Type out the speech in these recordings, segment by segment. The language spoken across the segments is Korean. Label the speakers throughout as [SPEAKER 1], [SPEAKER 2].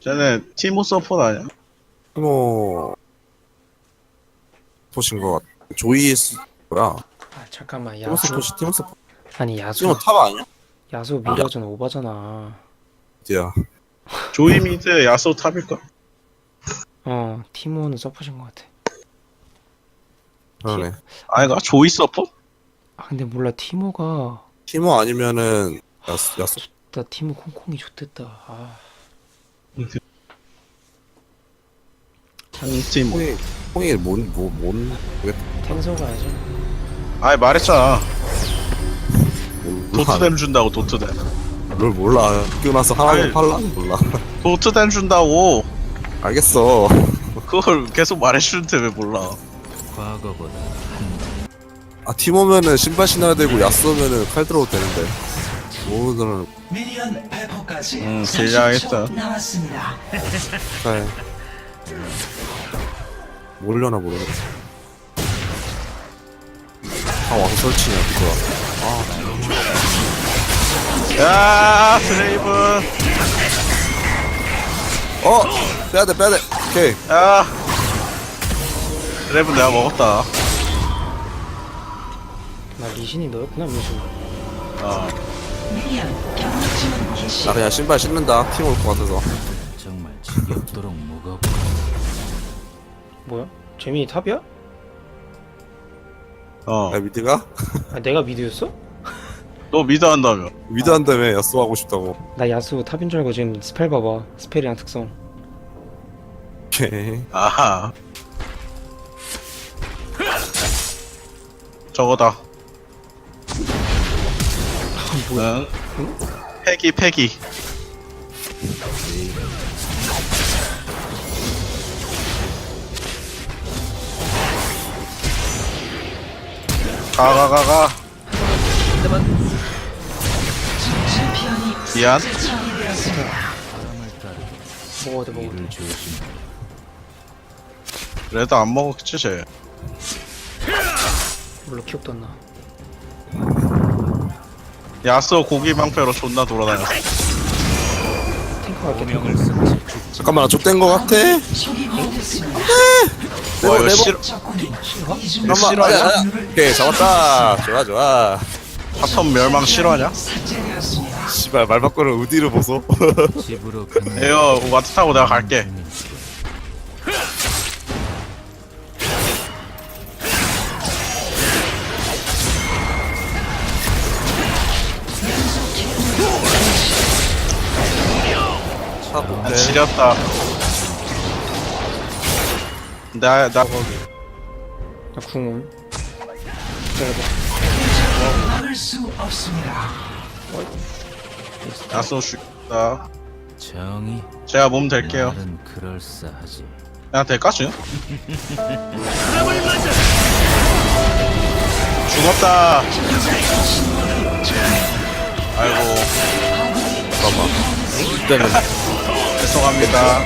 [SPEAKER 1] 쟤네 티모 서포트 아니야?
[SPEAKER 2] 티모 포신 것 같아. 조이 스 뭐야?
[SPEAKER 3] 아 잠깐만
[SPEAKER 2] 티모
[SPEAKER 3] 야수
[SPEAKER 2] 서포시 티모 서포.
[SPEAKER 3] 아니 야수
[SPEAKER 2] 티모 탑 아니야?
[SPEAKER 3] 야수 미러전 오바잖아
[SPEAKER 2] 어디야?
[SPEAKER 1] 조이 미드 야소 탑일까?
[SPEAKER 3] 어 티모는 서포신 것 같아
[SPEAKER 2] 그러네.
[SPEAKER 1] 아이가 조이 서포트?
[SPEAKER 3] 아 근데 몰라 티모가
[SPEAKER 2] 티모 아니면은 야스 야스.
[SPEAKER 3] 나 티모 콩콩이 좋댔다 아
[SPEAKER 1] 티모
[SPEAKER 2] 콩이 콩이 뭔뭐뭔
[SPEAKER 3] 탱서 가야지
[SPEAKER 1] 아이 말했잖아. 도트댐 준다고 도트댐
[SPEAKER 2] 뭘 몰라. 끼고 나서 하나만
[SPEAKER 1] 아니.
[SPEAKER 2] 팔라? 몰라.
[SPEAKER 1] 도트댐 준다고
[SPEAKER 2] 알겠어.
[SPEAKER 1] 그걸 계속 말해주는데 왜 몰라
[SPEAKER 4] 과거보다
[SPEAKER 2] 아 티모면은 신발 신어야 되고 야스면은 칼 들어도 되는데. 모으들은
[SPEAKER 5] 미니언 배포까지
[SPEAKER 1] 음,
[SPEAKER 5] 30초
[SPEAKER 1] 길냥했다.
[SPEAKER 5] 남았습니다.
[SPEAKER 2] 칼. 모르려나 모르겠어. 아 와서 설치냐 그거.
[SPEAKER 1] 야 드레이븐
[SPEAKER 2] 어 빼야돼 빼야돼. 오케이.
[SPEAKER 1] 야 드레이븐 내가 먹었다
[SPEAKER 3] 나 리신이 너였구나 민수
[SPEAKER 1] 어
[SPEAKER 2] 나 그냥 신발 신는다. 팀 올 것 같아서.
[SPEAKER 4] 정말 지겹도록 무겁고
[SPEAKER 3] 뭐야? 재민이 탑이야?
[SPEAKER 1] 어.
[SPEAKER 2] 야 미드가?
[SPEAKER 3] 아 내가 미드였어?
[SPEAKER 1] 너 미드 한다며
[SPEAKER 2] 미드 한다며 야스 하고 싶다고.
[SPEAKER 3] 나 야수 탑인 줄 알고 지금 스펠 봐봐 스펠이랑 특성
[SPEAKER 2] 오케이.
[SPEAKER 1] 아하 저거다 응 패기 패기. 가가가가. 미안.
[SPEAKER 3] 먹어도
[SPEAKER 4] 조심
[SPEAKER 1] 레드 안 먹었지 쟤?
[SPEAKER 3] 몰라 기억도 안 나.
[SPEAKER 1] 야스 고기 방패로 존나 돌아다녔어
[SPEAKER 2] 잠깐만 나 족된 거 같아.
[SPEAKER 1] 와 이거
[SPEAKER 2] 레버.
[SPEAKER 1] 싫어
[SPEAKER 5] 이중
[SPEAKER 1] 싫어하냐?
[SPEAKER 2] 아니야. 오케이 잡았다. 좋아 좋아.
[SPEAKER 1] 바텀 멸망 싫어하냐?
[SPEAKER 2] 씨발 말 바꾸는 의디를 보소.
[SPEAKER 4] 집으로 가는
[SPEAKER 1] 이거 와트 타고 내가 갈게 지렸다. 나, 나 거기.
[SPEAKER 3] 나 궁은. 기다려봐
[SPEAKER 5] 막을 수 없습니다.
[SPEAKER 1] 야스 죽다
[SPEAKER 4] 정이
[SPEAKER 1] 제가 몸 될게요.
[SPEAKER 4] 그럴싸하지.
[SPEAKER 1] 야 될까 지금? 죽었다. 아이고.
[SPEAKER 2] 이때는
[SPEAKER 1] 죄송합니다.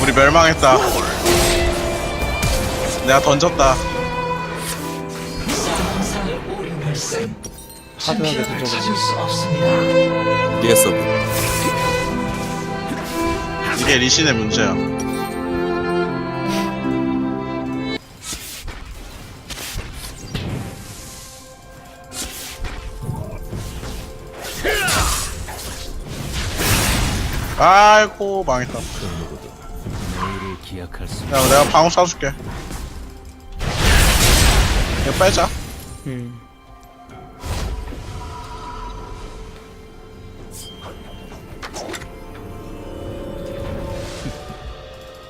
[SPEAKER 1] 우리 멸망했다 내가 던졌다.
[SPEAKER 3] 하드하게
[SPEAKER 5] 없습니다.
[SPEAKER 2] 이겼어.
[SPEAKER 1] 이게 리신의 문제야 아이고 망했다. 야
[SPEAKER 4] 내일을 기약할 수
[SPEAKER 1] 내가 방어 쏴줄게. 이거 빼자.
[SPEAKER 3] 음.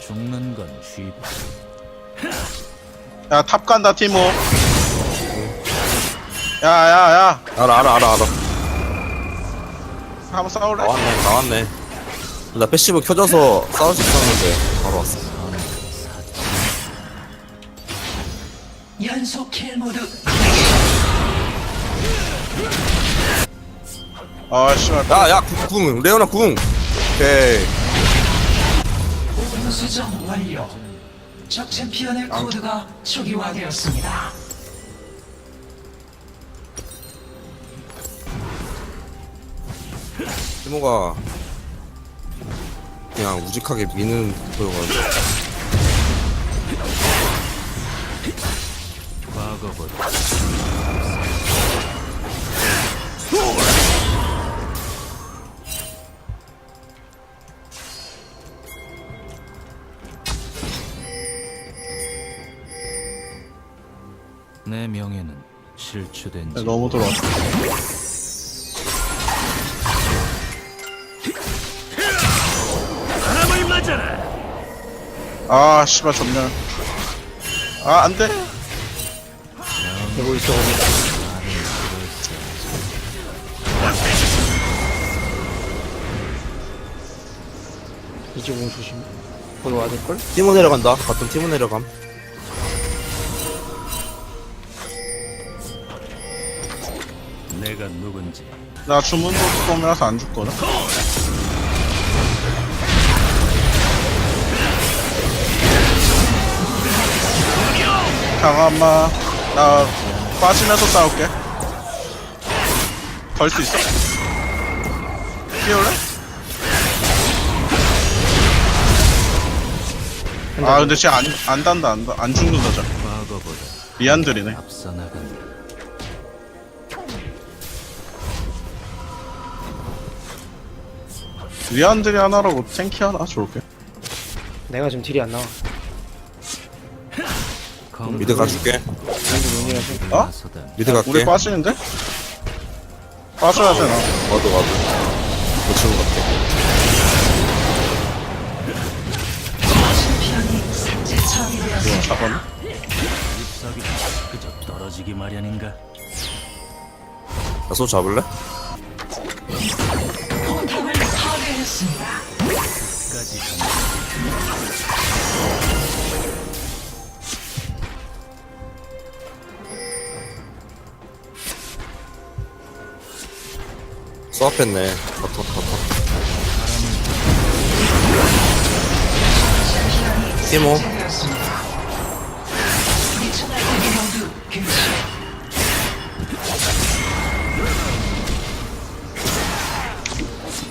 [SPEAKER 4] 죽는 건 쉽지
[SPEAKER 1] 야 탑 간다 티모. 야야야.
[SPEAKER 2] 알아 알아 알아 알아.
[SPEAKER 1] 한번 싸울래?
[SPEAKER 2] 나왔네 나왔네. 나 패시브 켜져서 싸울 수 있었는데 바로 왔어.
[SPEAKER 5] 연속 킬 모드
[SPEAKER 1] 아 씨발
[SPEAKER 2] 야야 궁 레오나 궁. 오케이.
[SPEAKER 5] 수정 완료. 적 챔피언의 코드가 초기화되었습니다.
[SPEAKER 2] 티모가 그냥 우직하게 미는 거여가지고
[SPEAKER 4] 과거보다 내 명예는 실추된 지
[SPEAKER 1] 너무 들어왔어. 아, 씨발, 전멸. 아, 안 돼.
[SPEAKER 3] 되고 있어 이제 공 조심 거기 와야 될걸?
[SPEAKER 2] 티모 내려간다 같은 티모 내려감
[SPEAKER 4] 내가 누군지
[SPEAKER 1] 나 주문도 뚜껑이라서 안 죽거든. 잠깐만. 나 빠지면서 싸울게. 걸 수 있어? 뛰어올래? 아 근데 쟤 안, 안 단다 안, 단- 안 죽는다 저
[SPEAKER 4] 과거보다
[SPEAKER 1] 미안들이네
[SPEAKER 4] 나간다.
[SPEAKER 1] 미안들이 하나라고 탱키 하나 좋을게
[SPEAKER 3] 내가 지금 딜이 안 나와
[SPEAKER 2] 미드 가줄게
[SPEAKER 1] 어?
[SPEAKER 2] 미드 갈게
[SPEAKER 1] 우리 빠지는데? 빠져야 되나
[SPEAKER 2] 와도 와도 놓치는 것 같아
[SPEAKER 5] 챔피언이 상제 처리되었습니다.
[SPEAKER 1] 잠깐만
[SPEAKER 4] 잎사귀 그저 떨어지기 마련인가?
[SPEAKER 2] 야소 잡을래?
[SPEAKER 4] 까지 간
[SPEAKER 2] 소압했네. 버터 버터 티모.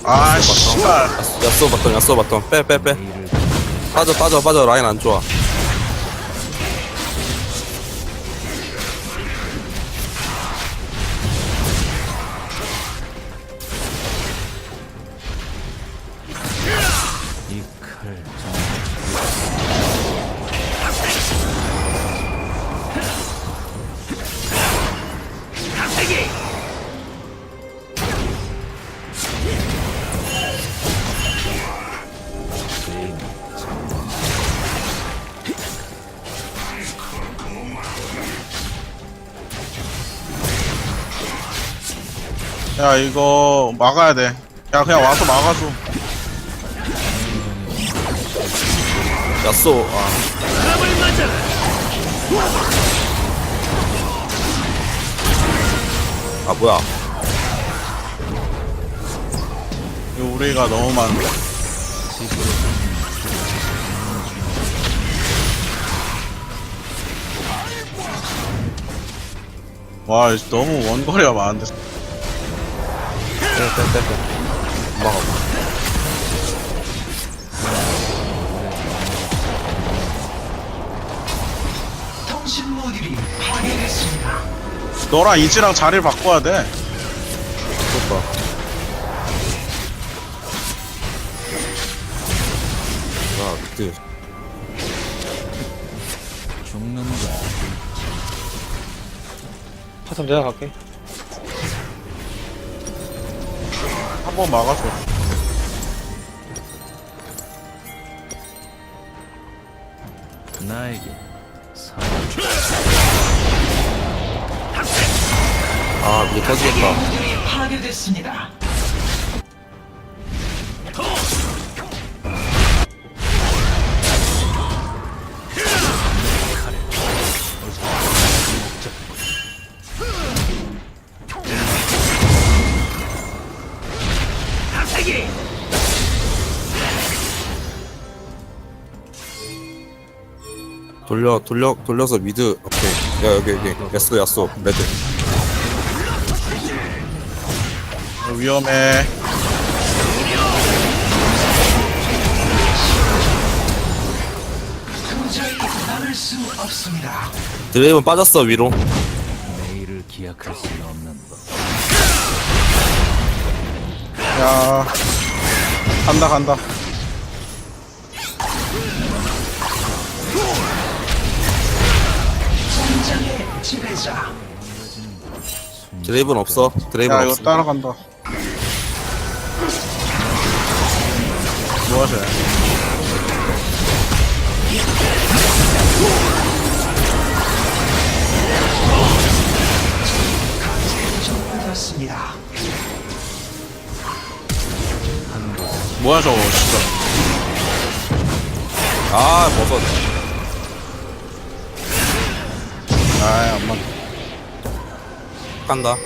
[SPEAKER 1] 아 씨발.
[SPEAKER 2] 야쏘, 야쏘 바텀 야쏘 바텀. 빼 빼 빼. 빠져 빠져 빠져. 라인 안 좋아
[SPEAKER 1] 야 이거 막아야 돼 야 그냥 와서 막아줘
[SPEAKER 2] 야쏘. 아. 아 뭐야.
[SPEAKER 1] 이거 우리가 너무 많은데. 와 너무 원거리가 많은데.
[SPEAKER 2] 빼빼빼빼. 막아
[SPEAKER 1] 너랑 이지랑 자리를 바꿔야 돼.
[SPEAKER 2] 좋다. 야 미드
[SPEAKER 4] 죽는 건
[SPEAKER 3] 파탑 내가 갈게.
[SPEAKER 1] 한 번 막아줘.
[SPEAKER 4] 나에게
[SPEAKER 2] 아 미드 터지겠다.
[SPEAKER 5] 파괴됐습니다.
[SPEAKER 2] 돌려 돌려 돌려서 미드. 오케이. 야 여기 여기. 야쏘 야쏘. 레드
[SPEAKER 1] 위험해.
[SPEAKER 2] 드레이븐 빠졌어 위로.
[SPEAKER 1] 야 간다 간다.
[SPEAKER 2] 드레이븐 없어. 드레이븐
[SPEAKER 1] 야 이거 따라간다.
[SPEAKER 5] 되었습니다.
[SPEAKER 1] 뭐야 저거 진짜?
[SPEAKER 2] 아 버섯
[SPEAKER 1] 아이 안맞
[SPEAKER 2] 간다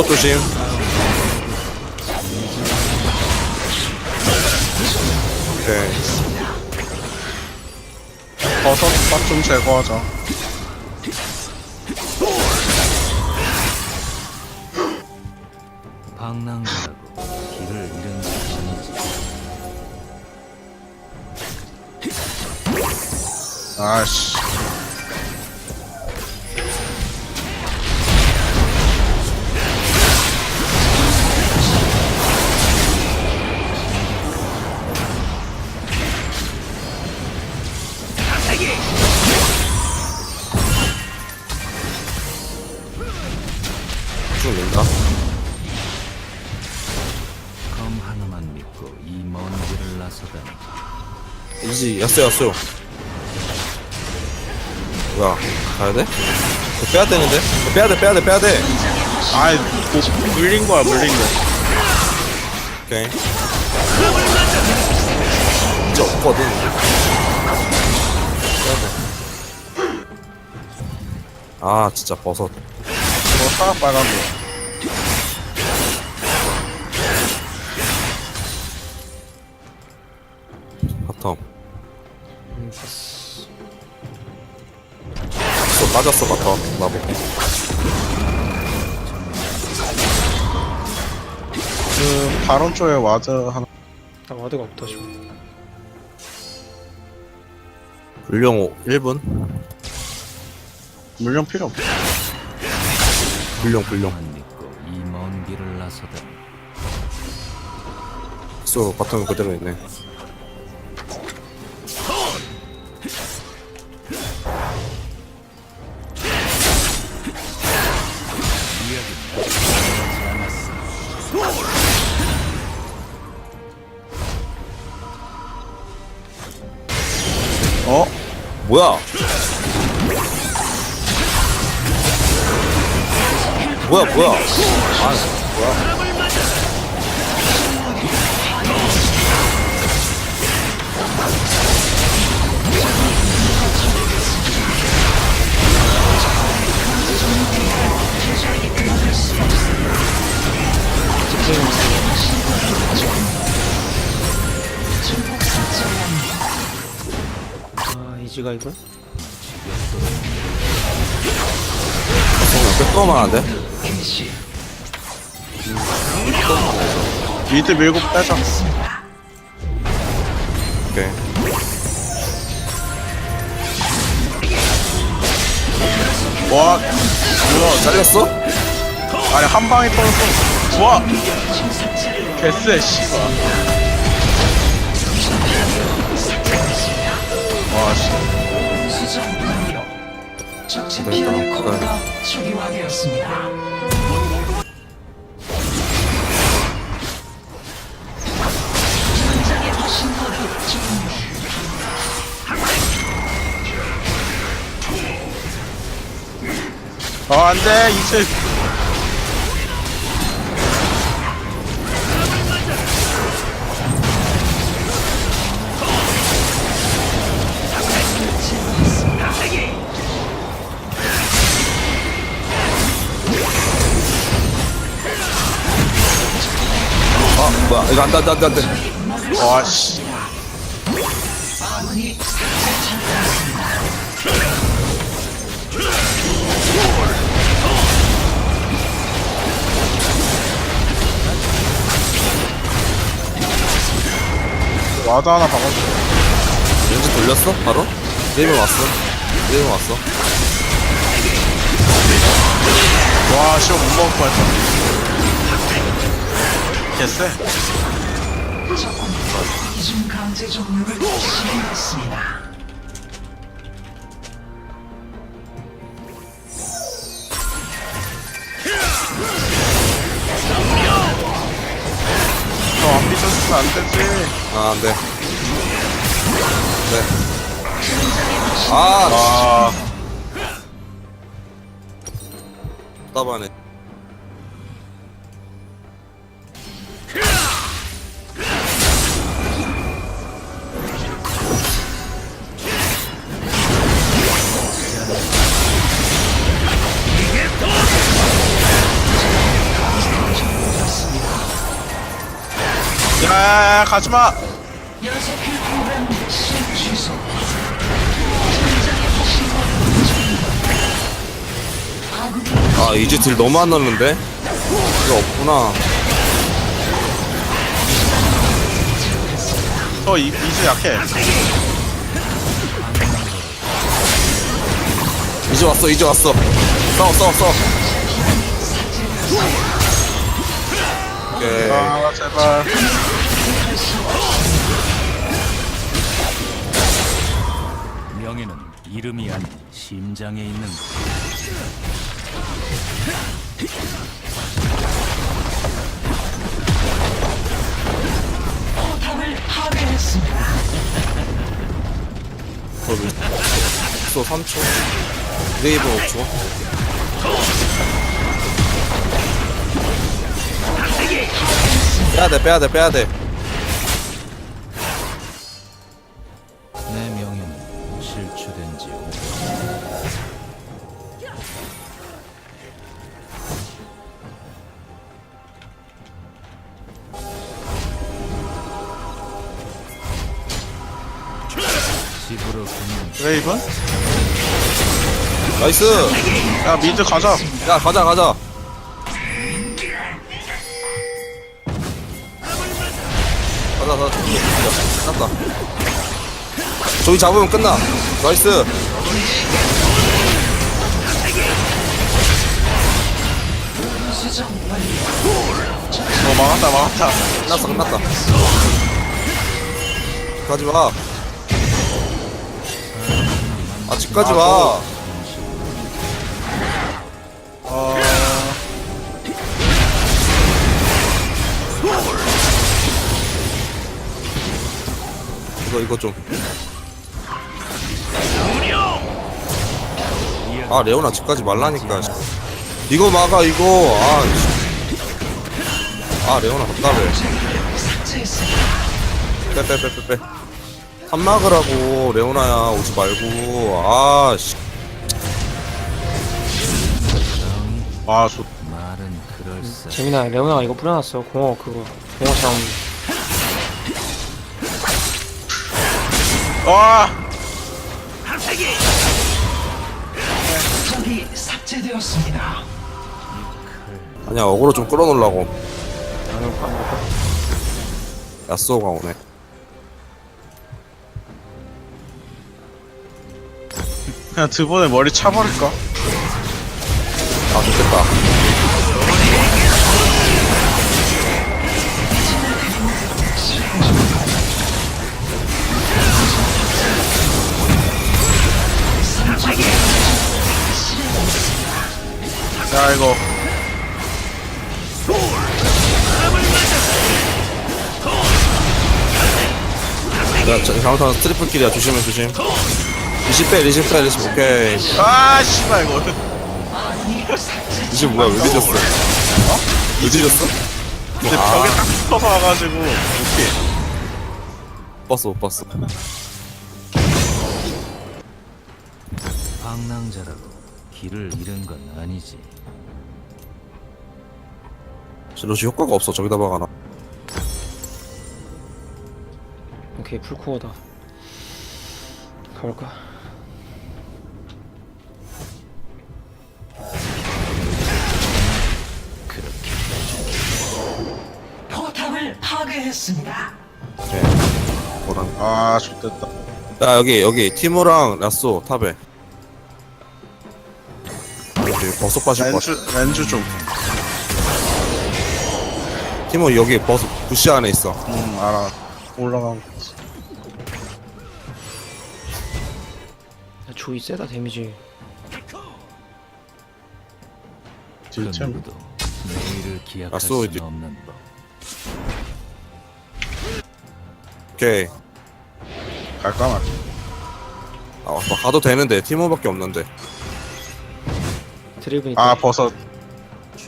[SPEAKER 2] 버섯 조심. 오케이.
[SPEAKER 1] 버섯 밭좀 제거하자
[SPEAKER 2] 죽는다
[SPEAKER 4] 검 하나만 믿고 이 먼 길을 나서다니.
[SPEAKER 2] 이지 야스 야스 뭐야 가야 돼? 이거 빼야 되는데? 이거 빼야 돼 빼야 돼 빼야 돼
[SPEAKER 1] 아이 뭐 물린 거야 물린 거
[SPEAKER 2] 오케이 이제 없거든 빼야 돼. 아 진짜 버섯
[SPEAKER 1] 뭐 사각 빨간 거
[SPEAKER 2] 바텀.
[SPEAKER 3] 음.
[SPEAKER 2] 또 빠졌어 바텀. 나보고
[SPEAKER 1] 그 바론 쪽에 와드 하나.
[SPEAKER 3] 나 와드가 없다 지금.
[SPEAKER 2] 불령 1분?
[SPEAKER 1] 물량 필요 없어
[SPEAKER 2] 불령 불령
[SPEAKER 4] 만 믿고 이 먼 길을 나서다니.
[SPEAKER 2] 쏘 바텀 그대로 있네
[SPEAKER 1] 어?
[SPEAKER 2] 뭐야 뭐야 뭐야 아 뭐야
[SPEAKER 3] 아 이지가 이걸?
[SPEAKER 2] 몇 도만 안 돼?
[SPEAKER 5] 개시.
[SPEAKER 1] 미드 밀고 빼자.
[SPEAKER 2] 오케이.
[SPEAKER 1] 와 뭐야
[SPEAKER 2] 잘렸어?
[SPEAKER 1] 아니 한 방에 터졌어. 와! 개쎄 씨발
[SPEAKER 5] 피해 코드가 초기화되었습니다. 전장의 신호를 종료.
[SPEAKER 1] 어 안 돼 이제
[SPEAKER 2] 이거 안돼 안돼 안돼 안돼
[SPEAKER 1] 와씨
[SPEAKER 5] 아군이
[SPEAKER 1] 와드 하나 박아줘.
[SPEAKER 2] 렌즈 돌렸어? 바로? 게임에 왔어 게임에 왔어
[SPEAKER 1] 와, 씨발 못 먹을 뻔했다. 개쎄.
[SPEAKER 5] 강제 종료를 시행했습니다.
[SPEAKER 1] 너안 삐졌으면 안 되지.
[SPEAKER 2] 아 안 돼 네. 아
[SPEAKER 1] 와,
[SPEAKER 2] 답답하네
[SPEAKER 1] 야, 가지마.
[SPEAKER 2] 아 이제 딜 너무 안 넣는데? 이거 없구나
[SPEAKER 1] 너 이, 이즈 약해.
[SPEAKER 2] 이제 왔어 이제 왔어 싸워 싸워 싸워 오케이
[SPEAKER 1] 아, 제발.
[SPEAKER 4] 이름이 아닌 심장에 있는 것.
[SPEAKER 5] 포탑을 파괴했습니다.
[SPEAKER 2] 거기 또 3초 레이브 5초 빼야돼 빼야돼 빼야돼
[SPEAKER 1] 레이븐?
[SPEAKER 2] 나이스
[SPEAKER 1] 야, 미드 가자.
[SPEAKER 2] 야 가자 가자 가자 가자 끝났다 저기 잡으면 끝나 나이스.
[SPEAKER 1] 어, 막았다, 막았다.
[SPEAKER 2] 끝났어 끝났다 가지마 아 집까지 와
[SPEAKER 1] 어,
[SPEAKER 2] 이거 이거 좀. 아 레오나 집까지 말라니까. 이거 막아 이거. 아. 씨. 아 레오나 답답해.
[SPEAKER 5] 삭제했습니다.
[SPEAKER 2] 빼빼빼빼 빼. 산 막으라고 레오나야 오지 말고. 아 씨.
[SPEAKER 1] 와, 좋.
[SPEAKER 4] 말은 그럴싸.
[SPEAKER 3] 재민아 레오나가 이거 뿌려놨어 공어 그거 공어 참
[SPEAKER 1] 와!
[SPEAKER 5] 적이 삭제되었습니다.
[SPEAKER 2] 아니야 어그로 좀 끌어놓으려고. 야쏘가 오네.
[SPEAKER 1] 그냥 드본에 머리 차버릴까?
[SPEAKER 2] 아 좋겠다.
[SPEAKER 1] 야, 이거.
[SPEAKER 2] 야 자, 잘못하면 트리플 킬이야 조심해 조심. 리십 빼 리십 빼 리십 오케이.
[SPEAKER 1] 아, 씨발, 이거.
[SPEAKER 2] 리십 뭐야 왜 늦었어? 어? 왜 늦었어?
[SPEAKER 1] 근데 벽에 딱 붙어서 와가지고. 오케이.
[SPEAKER 2] 못 봤어 못 봤어.
[SPEAKER 4] 방랑자라고 길을 잃은 건 아니지.
[SPEAKER 2] 로시 효과가 없어 저기다 박아놔.
[SPEAKER 3] 오케이 풀코어다 가볼까?
[SPEAKER 5] 포탑을 파괴했습니다.
[SPEAKER 2] 오케이.
[SPEAKER 1] 아 좋됐다
[SPEAKER 2] 야 여기 여기 티모랑 라쏘 탑에 여기 버섯 빠질 것
[SPEAKER 1] 렌즈 렌즈 좀
[SPEAKER 2] 같아 티모 여기 버섯 부시 안에 있어
[SPEAKER 1] 음, 알아 올라가고 있어.
[SPEAKER 3] 야, 조이 세다 데미지
[SPEAKER 4] 그
[SPEAKER 1] 진짜
[SPEAKER 4] 누구도 내일을 기약할
[SPEAKER 2] 아, 쏘,
[SPEAKER 4] 수는
[SPEAKER 2] 이제-
[SPEAKER 4] 없는 법.
[SPEAKER 2] 오케이.
[SPEAKER 1] 갈까
[SPEAKER 2] 말아뭐 가도 되는데. 티모밖에 없는데.
[SPEAKER 3] 드리븐이
[SPEAKER 1] 아 버섯.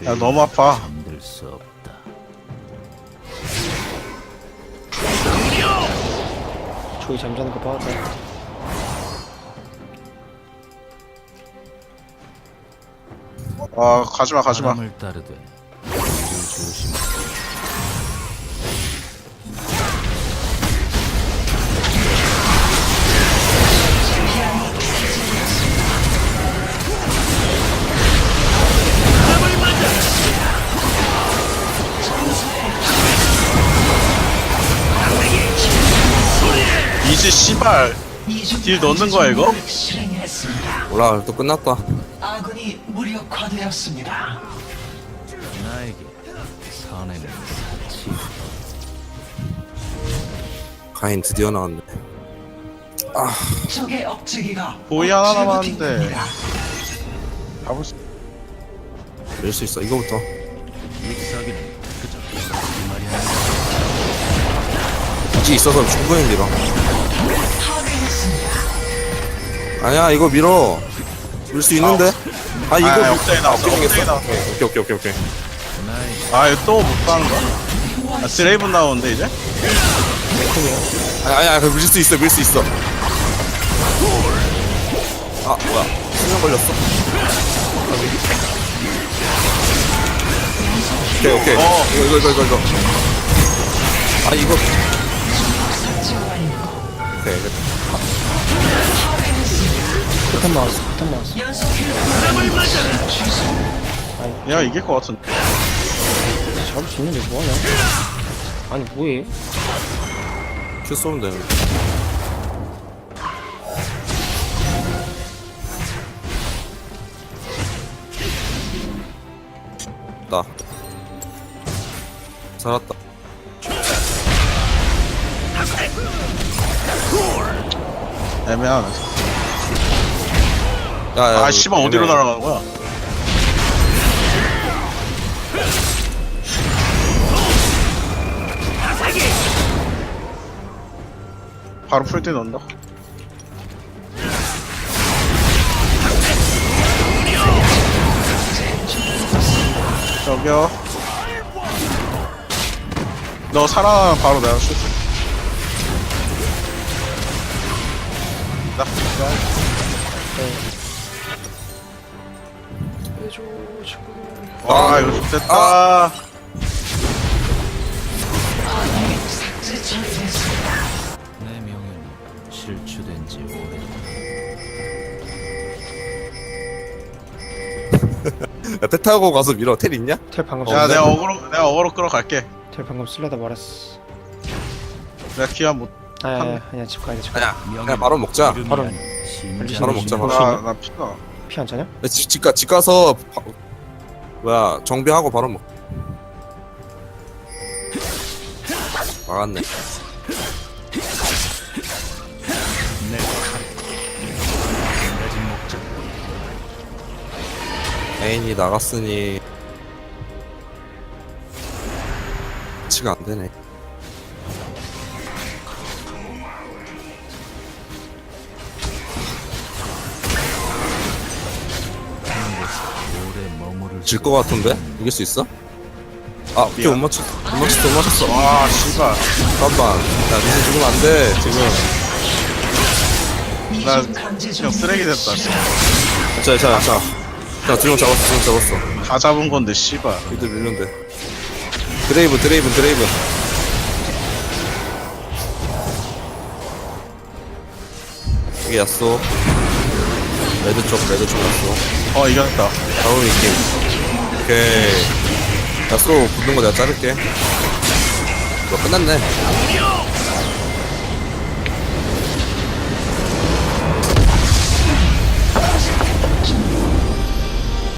[SPEAKER 1] 야 너무 아파.
[SPEAKER 4] 잠들 수 없다.
[SPEAKER 3] 조이 잠자는 거 봐왔다
[SPEAKER 1] 아 가지마 가지마.
[SPEAKER 4] 바람을 따르되
[SPEAKER 1] 씨발 딜 넣는 거야, 이거?
[SPEAKER 2] 몰라 또 끝났다
[SPEAKER 5] 아군이 무력화되었습니다.
[SPEAKER 4] 나에게 선에는 사치.
[SPEAKER 2] 가인 드디어 나왔네
[SPEAKER 5] 적의 억제기가
[SPEAKER 1] 보이 하나
[SPEAKER 5] 억제로
[SPEAKER 1] 남았는데.
[SPEAKER 5] 뒷됩니다.
[SPEAKER 1] 가볼
[SPEAKER 2] 수밀수 있어 이거부터
[SPEAKER 4] 믹서기는 그저 말이 아니라
[SPEAKER 2] 이지 있어서 충분히 밀어 아니야 이거 밀어 밀 수 있는데 아 이거
[SPEAKER 1] 아,
[SPEAKER 2] 밀-
[SPEAKER 1] 억제기 나왔어,
[SPEAKER 2] 했어.
[SPEAKER 1] 나왔어.
[SPEAKER 2] 오케이 오케이 오케이 오케이
[SPEAKER 1] 아 이거 또못 가는 거야? 아 드레이븐 나오는데 이제?
[SPEAKER 2] 아니 아니야 밀수 있어 밀 수 있어 아 뭐야 수면 걸렸어 오케이 오케이
[SPEAKER 1] 어.
[SPEAKER 2] 이거 이거 이거 이거 이거 아 이거. 오케이
[SPEAKER 3] 포탄 나왔어 포탄 나왔어.
[SPEAKER 1] 야 이길 것 같은데.
[SPEAKER 3] 잡을 수 있는데 뭐하냐? 아니 뭐해?
[SPEAKER 2] 큐 쏘면 되는데 나. 살았다.
[SPEAKER 1] 애매하네
[SPEAKER 2] 야 야
[SPEAKER 1] 아 씨발 어디로 날아가는 거야? 바로 풀 때 넣는다? 저기요. 너 살아나면 바로 내가 슛 나,
[SPEAKER 3] 해
[SPEAKER 1] 와 이거
[SPEAKER 5] 삭제 처리됐습니다.
[SPEAKER 4] 내 명예는 실추된 지 오래다.
[SPEAKER 2] 야, 태 타고 가서 밀어. 텔 있냐?
[SPEAKER 3] 텔 방금 야쓸
[SPEAKER 1] 내가 어그로 내가 어그로 끌어갈게
[SPEAKER 3] 텔 방금 쓸려다 말았어
[SPEAKER 1] 내가 기아 못
[SPEAKER 3] 아야 아야 아니야 집 가야 돼집 가야
[SPEAKER 2] 아니야. 그냥 바로 먹자.
[SPEAKER 3] 바로-
[SPEAKER 2] 바로 먹자, 바로.
[SPEAKER 1] 나 피가
[SPEAKER 3] 피안 차냐?
[SPEAKER 2] 야, 집, 집, 가, 집 가서 바, 뭐야 정비하고 바로 먹. 막았네. 애인이 나갔으니 치가 안 되네. 질 것 같은데? 이길 수 있어? 아, 오케이, 못 맞췄어. 못 맞췄어, 못 맞췄어.
[SPEAKER 1] 와 씨발
[SPEAKER 2] 잠깐만. 야, 니네 죽으면 안 돼, 지금.
[SPEAKER 1] 나 그냥 쓰레기 됐다 씨.
[SPEAKER 2] 자, 자, 자. 자, 두명 잡았어, 두명 잡았어.
[SPEAKER 1] 다 잡은 건데 씨발
[SPEAKER 2] 이들 밀는데. 드레이븐, 드레이븐, 드레이븐. 여기 야쏘. 레드 쪽, 레드 쪽 야쏘.
[SPEAKER 1] 어 이겼다
[SPEAKER 2] 다음 이 게. 오케이. 야쏘 붙는 거 내가 자를게. 뭐 끝났네.